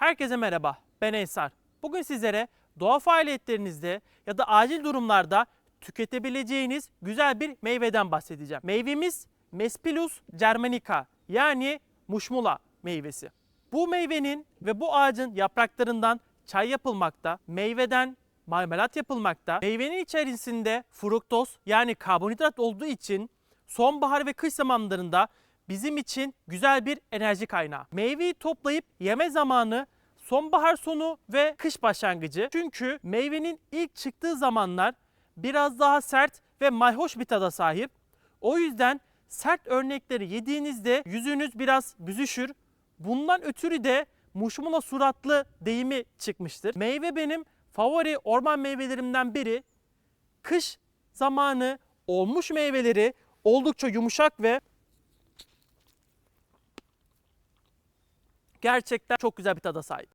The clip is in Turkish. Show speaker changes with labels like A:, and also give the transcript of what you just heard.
A: Herkese merhaba, ben Ensar. Bugün sizlere doğa faaliyetlerinizde ya da acil durumlarda tüketebileceğiniz güzel bir meyveden bahsedeceğim. Meyvemiz Mespilus germanica yani muşmula meyvesi. Bu meyvenin ve bu ağacın yapraklarından çay yapılmakta, meyveden marmelat yapılmakta. Meyvenin içerisinde fruktoz yani karbonhidrat olduğu için sonbahar ve kış zamanlarında bizim için güzel bir enerji kaynağı. Meyveyi toplayıp yeme zamanı sonbahar sonu ve kış başlangıcı. Çünkü meyvenin ilk çıktığı zamanlar biraz daha sert ve mayhoş bir tada sahip. O yüzden sert örnekleri yediğinizde yüzünüz biraz büzüşür. Bundan ötürü de muşmula suratlı deyimi çıkmıştır. Meyve benim favori orman meyvelerimden biri. Kış zamanı olmuş meyveleri oldukça yumuşak ve gerçekten çok güzel bir tada sahip.